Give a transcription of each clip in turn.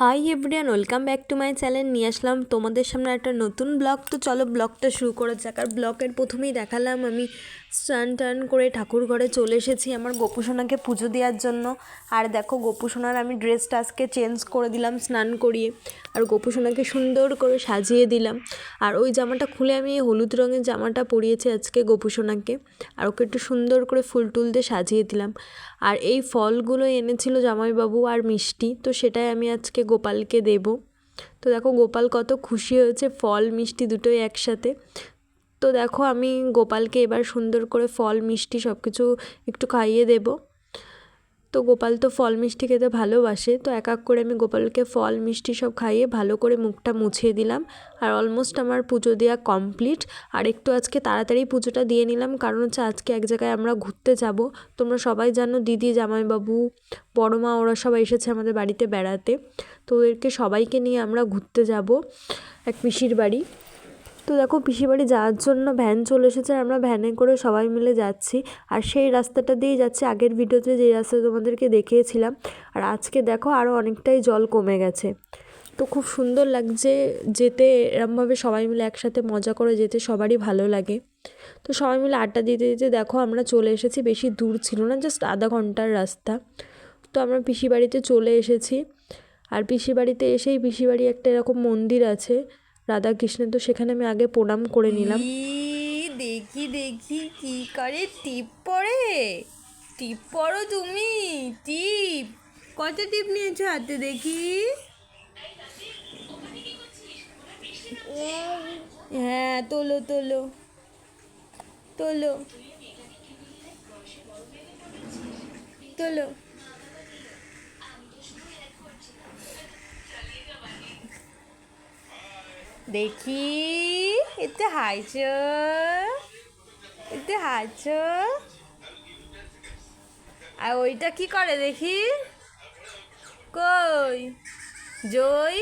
Hi everyone welcome back to my channel নিয়ে আসলাম তোমাদের সামনে একটা নতুন ব্লগ তো চলো ব্লগটা শুরু করা যাক। আর ব্লগের প্রথমেই দেখালাম, আমি স্নান টান করে ঠাকুর ঘরে চলে এসেছি আমার গোপুসোনাকে পুজো দেওয়ার জন্য। আর দেখো গোপুসোনার আমি ড্রেসটা আজকে চেঞ্জ করে দিলাম স্নান করিয়ে। আর গোপুসোনাকে সুন্দর করে সাজিয়ে দিলাম। আর ওই জামাটা খুলে আমি হলুদ রঙের জামাটা পরিয়েছি আজকে গোপুসোনাকে আর ওকে একটু সুন্দর করে ফুল টুল দিয়ে সাজিয়ে দিলাম। আর এই ফলগুলো এনেছিল জামাইবাবু আর মিষ্টি, তো সেটাই আমি আজকে গোপালকে দেব। তো দেখো গোপাল কত খুশি হয়েছে, ফল, মিষ্টি দুটোই একসাথে। তো দেখো আমি গোপালকে এবার সুন্দর করে ফল, মিষ্টি সব কিছু একটু খাইয়ে দেব। তো গোপাল তো ফল মিষ্টি খেতে ভালোবাসে, তো এক এক করে আমি গোপালকে ফল, মিষ্টি সব খাইয়ে ভালো করে মুখটা মুছিয়ে দিলাম। আর অলমোস্ট আমার পুজো দেওয়া কমপ্লিট আর একটু আজকে তাড়াতাড়ি পুজোটা দিয়ে নিলাম, কারণ হচ্ছে আজকে এক জায়গায় আমরা ঘুরতে যাব। তোমরা সবাই জানো দিদি, জামাইবাবু, বড় মা, ওরা সবাই এসেছে আমাদের বাড়িতে বেড়াতে। তো ওদেরকে সবাইকে নিয়ে আমরা ঘুরতে যাব, এক পিসির বাড়ি। তো দেখো বাড়ি যাওয়ার জন্য ভ্যান চলে এসেছে, আর আমরা ভ্যানে করে সবাই মিলে যাচ্ছি। আর সেই রাস্তাটা দিয়েই যাচ্ছি। আগের ভিডিওতে যে রাস্তা তোমাদেরকে দেখিয়েছিলাম, আর আজকে দেখো আরও অনেকটাই জল কমে গেছে। তো খুব সুন্দর লাগছে যেতে, এরমভাবে সবাই মিলে একসাথে মজা করে যেতে, সবারই ভালো লাগে। তো সবাই মিলে আড্ডা দিতে দিতে দেখো আমরা চলে এসেছি, বেশি দূর ছিল না, জাস্ট আধা ঘণ্টার রাস্তা। তো আমরা পিসি বাড়িতে চলে এসেছি। আর পিসি বাড়িতে এসেই পিসি বাড়ি একটা এরকম মন্দির আছে রাধাকৃষ্ণের তো সেখানে আমি আগে প্রণাম করে নিলাম। দেখি দেখি, কি করে টিপ পড়ে টিপ পড়ো তুমি, টিপ। কত টিপ নিয়েছো হাতে দেখি? হ্যাঁ তোলো তোলো তোলো তোলো। দেখি, এতে হাইছ এতে হাইছ আর ওইটা কি করে দেখি? কই? জই?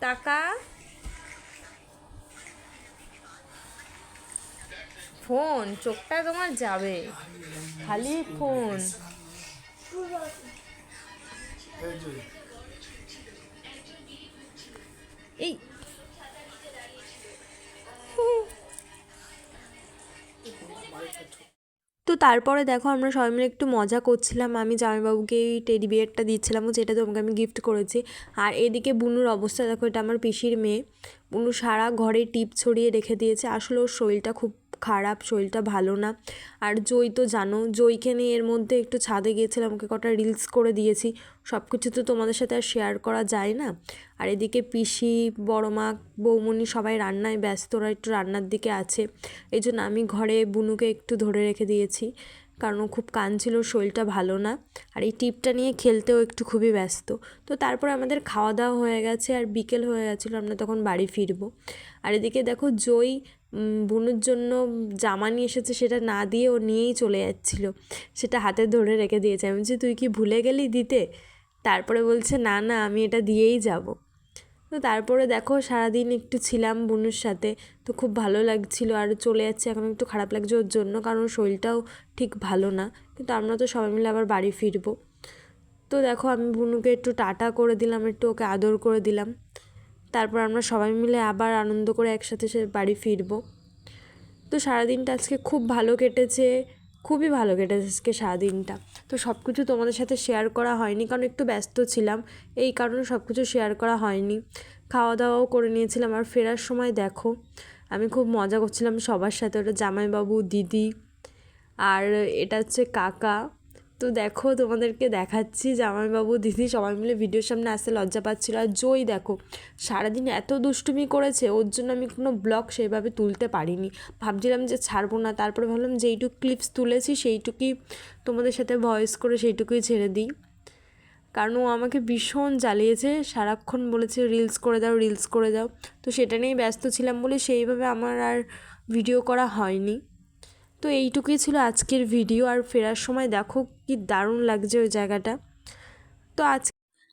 টাকা? ফোন, চোখটা তোমার যাবে। খালি ফোন। তারপরে দেখো আমরা সবাই মিলে একটু মজা করছিলাম। আমি জামাইবাবুকে এই টেডি বিয়ারটা দিচ্ছিলাম যেটা তোমাকে আমি গিফট করেছি। আর এদিকে বুনুর অবস্থা দেখো, এটা আমার পিসির মেয়ে। বুনু সারা ঘরে টিপ ছড়িয়ে রেখে দিয়েছে। আসলে ওর শরীরটা খুব খারাপ, শরীরটা ভালো না। আর জই তো জানো, জইকে নিয়ে এর মধ্যে একটু ছাদে গিয়েছিলাম, ওকে কটা রিলস করে দিয়েছি। সব কিছু তো তোমাদের সাথে আর শেয়ার করা যায় না। আর এদিকে পিসি বড় মা বৌমনি সবাই রান্নায় ব্যস্তরা একটু রান্নার দিকে আছে। এই জন্য আমি ঘরে বুনুকে একটু ধরে রেখে দিয়েছি। কারণ ও খুব কাঁদছিল শরীরটা ভালো না। আর এই টিপটা নিয়ে খেলতেও একটু খুবই ব্যস্ত। তো তারপরে আমাদের খাওয়া দাওয়া হয়ে গেছে আর বিকেল হয়ে গেছিল আমরা তখন বাড়ি ফিরবো। আর এদিকে দেখো উম, বুনুর জন্য জামা নিয়ে এসেছে সেটা না দিয়ে ও নিয়েই চলে যাচ্ছিল। সেটা হাতে ধরে রেখে দিয়েছে। আমি বলছি তুই কি ভুলে গেলি দিতে? তারপরে বলছে না না আমি এটা দিয়েই যাব। তো তারপরে দেখো সারাদিন একটু ছিলাম বুনুর সাথে, তো খুব ভালো লাগছিল আর চলে যাচ্ছে এখন একটু খারাপ লাগছে ওর জন্য কারণ শরীরটাও ঠিক ভালো না, কিন্তু আমরা তো সবাই মিলে আবার বাড়ি ফিরবো। তো দেখো আমি বুনুকে একটু টাটা করে দিলাম, একটু ওকে আদর করে দিলাম। তারপর আমরা সবাই মিলে আবার আনন্দ করে একসাথে সে বাড়ি ফিরবো। তো সারাদিনটা আজকে খুব ভালো কেটেছে খুবই ভালো কেটেছে আজকে সারাদিনটা। তো সব কিছু তোমাদের সাথে শেয়ার করা হয়নি, কারণ একটু ব্যস্ত ছিলাম। এই কারণে সব কিছু শেয়ার করা হয়নি। খাওয়া দাওয়াও করে নিয়েছিলাম, আর ফেরার সময় দেখো, আমি খুব মজা করছিলাম সবার সাথে, ওটা জামাইবাবু, দিদি, আর এটা হচ্ছে কাকা। তো দেখো তোমাদেরকে দেখাচ্ছি জামাইবাবু, দিদি সবাই মিলে ভিডিওর সামনে আসতে লজ্জা পাচ্ছিল। আর জয় দেখো, সারাদিন এত দুষ্টুমি করেছে, ওর জন্য আমি কোনো ব্লগ সেইভাবে তুলতে পারিনি। ভাবছিলাম যে ছাড়বো না, তারপরে ভাবলাম যে এইটুকু ক্লিপস তুলেছি, সেইটুকুই তোমাদের সাথে ভয়েস করে সেইটুকুই ছেড়ে দিই। কারণ ও আমাকে ভীষণ জ্বালিয়েছে, সারাক্ষণ বলেছে রিলস করে দাও রিলস করে দাও। তো সেটা নিয়েই ব্যস্ত ছিলাম বলে সেইভাবে আমার আর ভিডিও করা হয়নি। তো এইটুকুই ছিল আজকের ভিডিও আর ফেরার সময় দেখো কি দারুণ লাগছে ওই জায়গাটা। তো আজ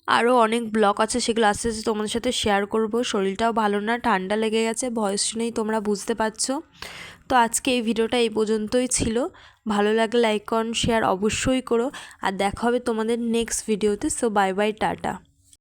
আরও অনেক ব্লগ আছে, সেগুলো আস্তে আস্তে তোমাদের সাথে শেয়ার করব। শরীরটাও ভালো না, ঠান্ডা লেগে গেছে ভয়েস শুনেই তোমরা বুঝতে পারছ। তো আজকে এই ভিডিওটা এই পর্যন্তই ছিল। ভালো লাগলে লাইক কন শেয়ার অবশ্যই করো। আর দেখা হবে তোমাদের নেক্সট ভিডিওতে সো বাই বাই টাটা।